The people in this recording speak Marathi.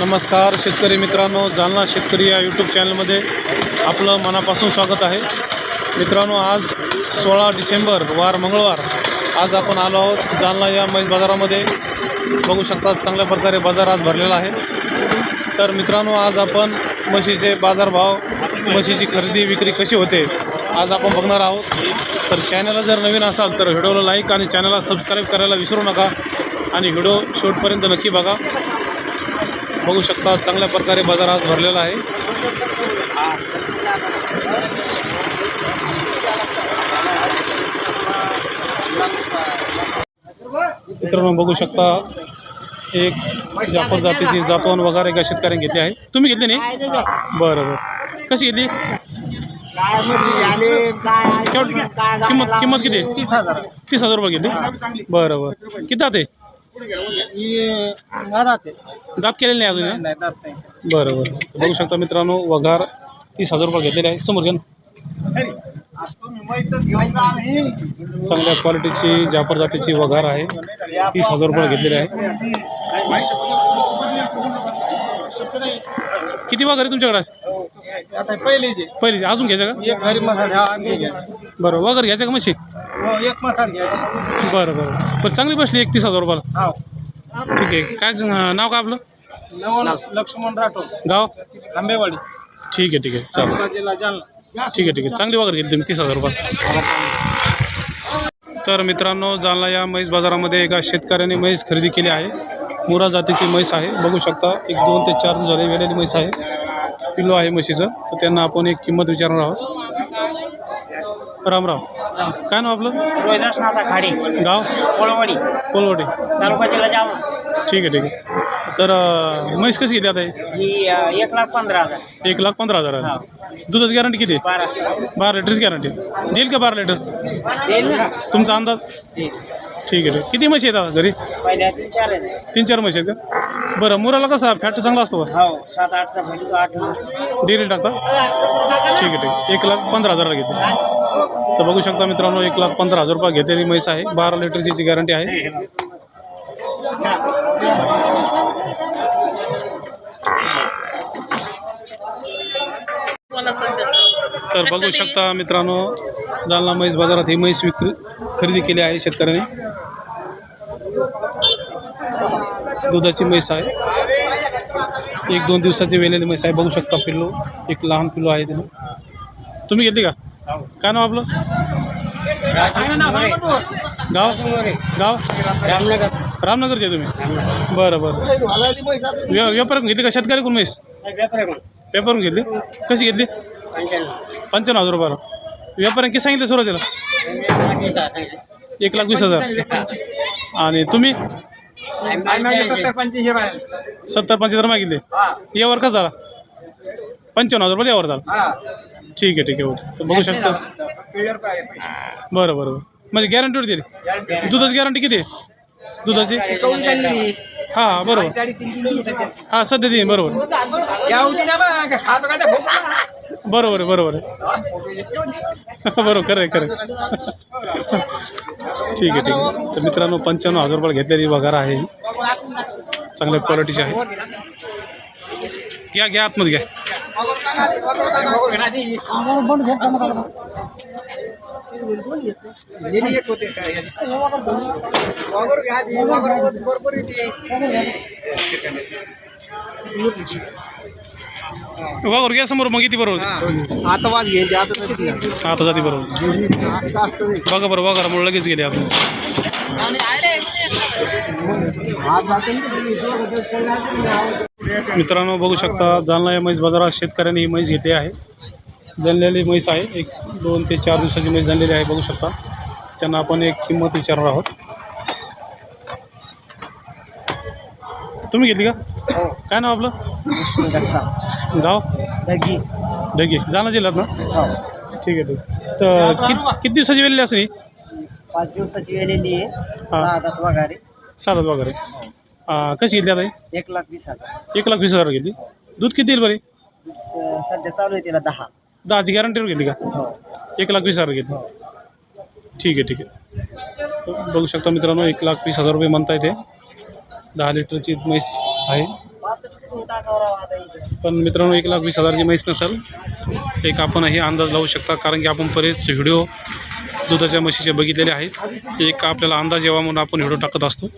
नमस्कार शेतकरी मित्रांनो जालना शेतकरी या यूट्यूब चॅनलमध्ये आपलं मनापासून स्वागत आहे. मित्रांनो आज सोळा डिसेंबर वार मंगळवार. आज आपण आलो आहोत जालना या म्हैस बाजारामध्ये. बघू शकता चांगल्या प्रकारे बाजार आज भरलेला आहे. तर मित्रांनो आज आपण म्हशीचे बाजारभाव म्हशीची खरेदी विक्री कशी होते आज आपण बघणार आहोत. तर चॅनलला जर नवीन असाल तर व्हिडिओला लाईक आणि चॅनलला सबस्क्राईब करायला विसरू नका. आणि व्हिडिओ शेवटपर्यंत नक्की बघा. बघू शकता चांगल्या प्रकारे बाजार आज भरलेला आहे. मित्रांनो बघू शकता एक जाफर जातीची जातवान वगैरे एका शेतकऱ्याने घेतली आहे. तुम्ही घेतली नाही? बरं बरं. कशी घेतली? केवढ किंमत किंमत किती? तीस हजार. तीस हजार रुपये घेतली. बरं बरं. किती दात आहे. दात केलेले नाही अजून हे? बरं बरं. बघू शकता मित्रांनो वघार तीस हजार रुपये घेतलेले आहे. समोर घ्या ना. चांगल्या क्वालिटीची जाफर जातीची वघार आहे. तीस हजार रुपये घेतलेले आहे. किती वघार आहे तुमच्याकडे आता पहिलेचे पहिली अजून घ्यायचं का? एक घरी मसाला हा आणखी घ्या बरं वगैरे घ्यायचं का म्हशी? हो एक घ्यायची. बरं बरं. बरं चांगली बसली एक तीस हजार रुपयाला. हो. ठीक आहे. काय अं, नाव का आपलं? नवन लक्ष्मण राठोड. गाव? आंबेवाडी. ठीक आहे ठीक आहे. चालेल. तालुका जिल्हा जालना. ठीक आहे ठीक आहे. चांगली वगैरे घेतली तुम्ही तीस हजार रुपये तर मित्रांनो जालना या म्हैस बाजारामध्ये एका शेतकऱ्याने म्हैस खरेदी केली आहे. मुरा जातीची म्हैस आहे. बघू शकता एक दोन ते चार झाले वेलेली म्हैस आहे. पिल्लो आहे म्हशीचं. तर त्यांना आपण एक किंमत विचारणार आहोत. राम राम काय नाव आपलं? रोहिदास नाथा खाडे. गाव? कोळवाडी. कोलवटे तालुका जिल्हा जालना. ठीक आहे ठीक आहे. तर अं, म्हैस कशी घेते आता हे? ही अं, एक लाख पंधरा हजार. एक लाख पंधरा हजार आहे. दुधाची गॅरंटी किती आहे? बारा. बारा लिटरची गॅरंटी देईल का बारा लिटर? देईल ना. तुमचा अंदाज? देईल. ठीक आहे ठीक आहे. किती म्हशी आहेत आता घरी? पहिल्या तीन चार आहे तीन चार म्हशी आहेत का? बरं मुराला कसा फॅट चांगला असतो का? हो सात आठचा भेटू आठ. नऊ डेअरी टाकता? ठीक आहे ठीक आहे. एक लाख पंधरा हजारला घेते. तर बघू शकता मित्रांनो एक लाख पंधरा हजार रुपये घेतलेली म्हैस आहे. बारा लिटरची गॅरंटी आहे. तर बघू शकता मित्रांनो जालना म्हैस बाजारात ही म्हैस विक्री खरेदी केली आहे शेतकऱ्याने. दुधाची म्हैस आहे. एक दोन दिवसाची वेलेली म्हैस आहे. बघू शकता पिल्लो एक लहान पिल्लो आहे तिला तुम्ही घेतली का? काय नाव आपलं? गाव? गाव? रामनगर रामनगरचे तुम्ही? बरं बरं. व्या व्यापार घेतली का? शेतकरी कोण म्हैस? व्यापारून घेतली? कशी घेतली? पंच्याण्णव हजार रुपयाला. व्यापाऱ्याने किती सांगितलं सुरुवातीला? एक लाख वीस हजार. आणि तुम्ही? सत्तर पंच्याहत्तर मागितले. यावर का झाला? पंच्याण्णव हजार रुपये यावर झाला. ठीक आहे ठीक आहे ओके. तर बघू शकता. बरं बरं बरं. म्हणजे गॅरंटीवर दिली दुधाची गॅरंटी किती? आहे दुधाची? हां हां बरोबर. हां सध्या देईन बरोबर. बरोबर आहे बरोबर. आहे बरोबर खरं आहे खरं आहे. ठीक आहे ठीक आहे. तर मित्रांनो पंच्याण्णव हजार रुपये घेतलेली वगार आहे. चांगल्या क्वालिटीची आहे. घ्या घ्या आतमध्ये घ्या. वगैरे घ्या समोर मग किती बरोबर आता वाज घेईल आता आता जाती बरोबर बघा बरं लगेच गेले आपण मित्रांनो बघू शकता जालना या म्हैस बाजारात शेतकऱ्यांनी ही म्हैस घेतली आहे. जनलेली म्हैस आहे एक दोन ते चार दिवसाची म्हैस जनलेली आहे बघू शकता. त्यांना आपण एक किंमत विचारणार आहोत. तुम्ही घेतली का? काय नाव आपलं? गाव? दगी ढगे जालना जिल्ह्यात ना? ठीक आहे ठीक. तर कित दिवसाची वेळेली असेल ही? पाच दिवसाची वेळेली आहे. हा. सहा हातात वगैरे. सातात वगैरे. अं, कशी घेतली आता ही? एक लाख वीस हजार. एक लाख वीस हजार घेतली. दूध किती येईल बरी अं, सध्या चालू आहे तिला दहा. दहाची गॅरंटीवर घेतली का? हो. एक लाख वीस हजार घेतली. ठीक आहे ठीक आहे. बघू शकता मित्रांनो एक लाख वीस हजार रुपये म्हणता येते दहा लिटरची म्हैस आहे. पाच आता इथं. पण मित्रांनो एक लाख वीस हजारची म्हैस नसेल एक आपण हे अंदाज लावू शकता. कारण की आपण बरेच व्हिडिओ दुधाच्या म्हशीच्या बघितलेले आहेत. एक आपल्याला अंदाज यावा म्हणून आपण व्हिडिओ टाकत असतो.